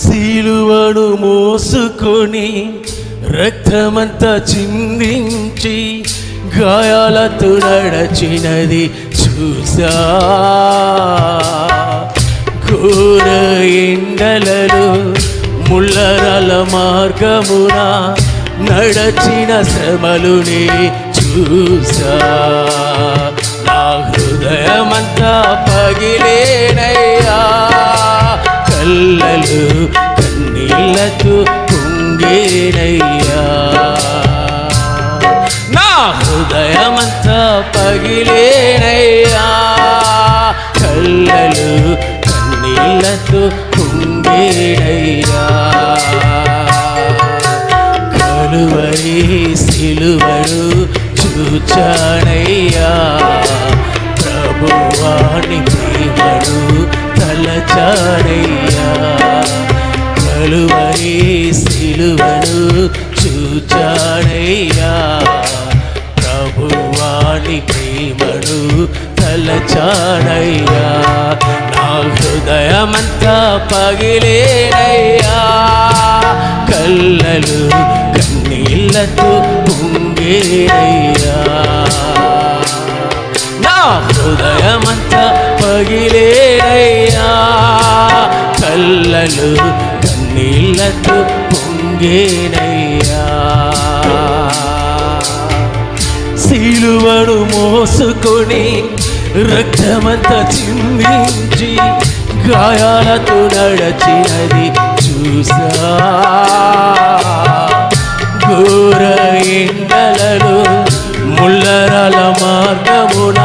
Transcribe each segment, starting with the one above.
శీలువను మోసుకొని రక్తమంతా చిందించి గాయాలతో నడచినది చూసా. ఘోర ఎండలలో ముళ్ళరల మార్గమున నడచిన శ్రమలునే చూసా. నా హృదయమంతా పగిలేనయ్యా కళ్ళలు కన్నీళ్ళతో కుంగేనయ్యా. నా హృదయమంతా పగిలేనయ్యా. కళ్ళలు కన్నీళ్ళతో కుంగేనయ్యా. కలువరి సిలువను చూచానయ్యా. కలువరి సిలువను చూచాడయ్యా. ప్రభువాని ప్రేమను తలచాడయ్యా. నా హృదయమంతా పగిలేనయ్యా. కళ్ళలు కన్నీళ్ళతో పొంగేనయ్యా కళ్ళలు కన్నీళ్ళతో పొంగేనయ్యా. శీలువను మోసుకొని రక్తమంత చిందించి గాయాలతో నడచినది చూసా. ఘోర ఎండలలో ముళ్ళరాల మార్గమున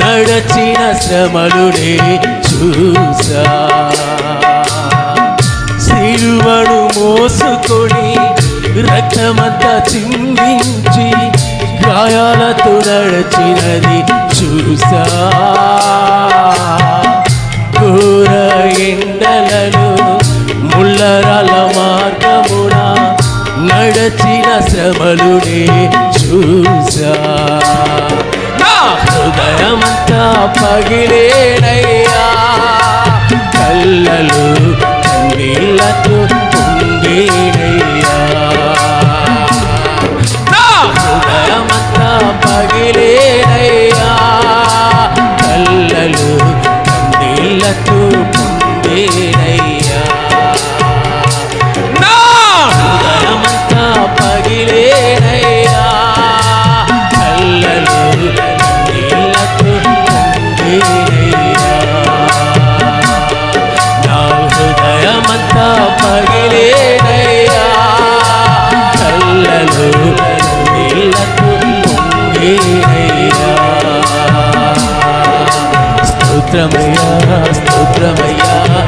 నడచిన శ్రమలునే చూసా. సిలువను మోసుకొని రక్తమంతా చిందించి గాయాలతో నడచినది చూసా. ఘోర ఎండలను ముళ్ళరాల మార్గమున నడచిన శ్రమలునే చూసా. నా హృదయమంతా పగిలేనయ్యా. కళ్ళలో స్తోత్రమయ్యా స్తోత్రమయ్యా.